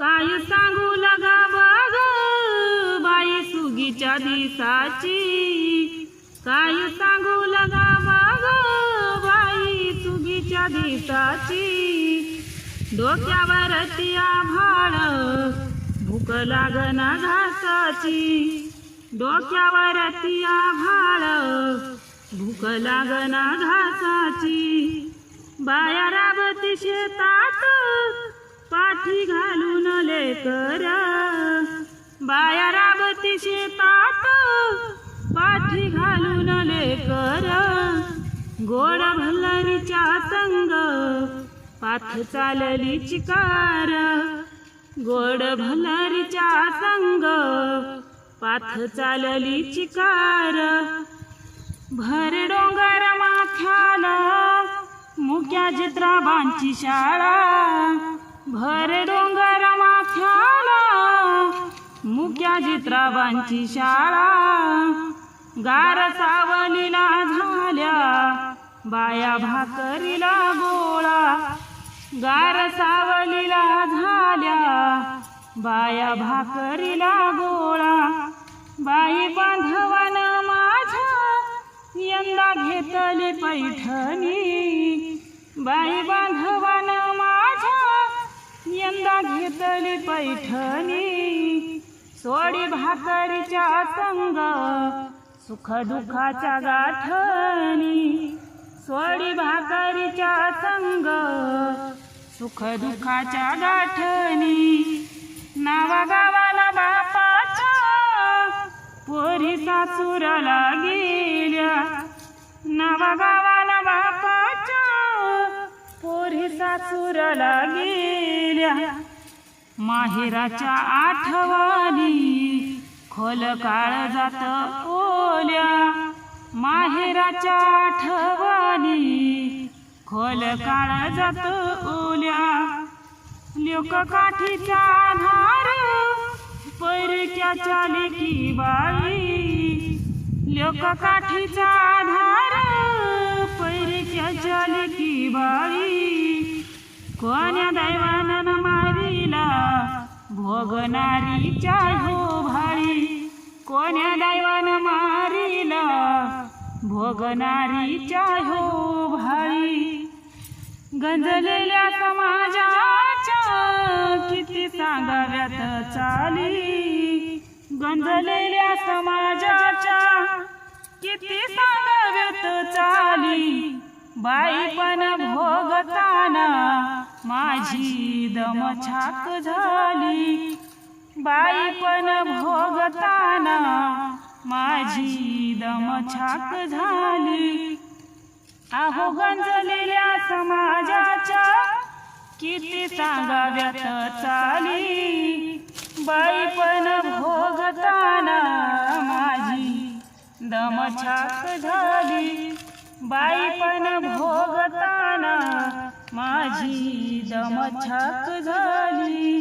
काय सांगू लगा बघ बाई सुगीच्या दिसाची. काय सांगू लगा बघ बाई सुगीच्या दिसाची. डोक्यावरती आभाळ भूक लागना घासाची. डोक्यावरती आभाळ भूक लागना घासाची. बाया राबती शेतात पाठी घालून करा. बाया राबती शेतात. पाठी घालून लेकर गोड भल्लरीच्या संग पाथ चालली चिकार. गोड भल्लरीच्या संग पाथ चालली चिकार. भर डोंगर माथ्याला मुक्या चित्राबांची शाळा. भर डोंगर माथ्याला मुक्या चित्राबांची शाळा. गार सावलीला झाल्या बाया भाकरीला गोळा. गार सावलीला झाल्या बाया भाकरीला गोळा. बाई बांधवान माझ्या यंदा घेतली पैठणी. बाई बांधवान यंदा घेतली पैठणी सोडी भाकरीच्या संग सुख दुःखाच्या गाठणी. सोडी भाकरीच्या संग सुख दुःखाच्या गाठणी. नावा गावाला बापाच्या पोरी सासुराला गेल्या. नावा गावाला पोरी सासुराला गेल्या माहेराच्या आठवणी खोल काळ जात ओल्या. माहेराच्या आठवणी खोल काळ जात ओल्या. लोक काठीचा धार पैरक्याच्या लेकी बाई. लोक काठीचा आधार कोण्या दैवानं मारिला? भोगणारीच्या हो भाळी कोण्या दैवानं मारिला? भोगणारीच्या हो भाळी गंजलेल्या समाजाच्या किती सांगाव्यात चाली. गंजलेल्या समाजाच्या किती सांगाव्यात चाली. बाई पण भोगताना माझी दमछाक झाली. बाई पण भोगताना माझी दमछाक झाली. अहो गंजलेल्या समाजाच्या किती सांगाव्यात चाली. बाई पण भोगताना माझी दमछाक झाली. बाई पण भोगताना माझी दमछाक झाली.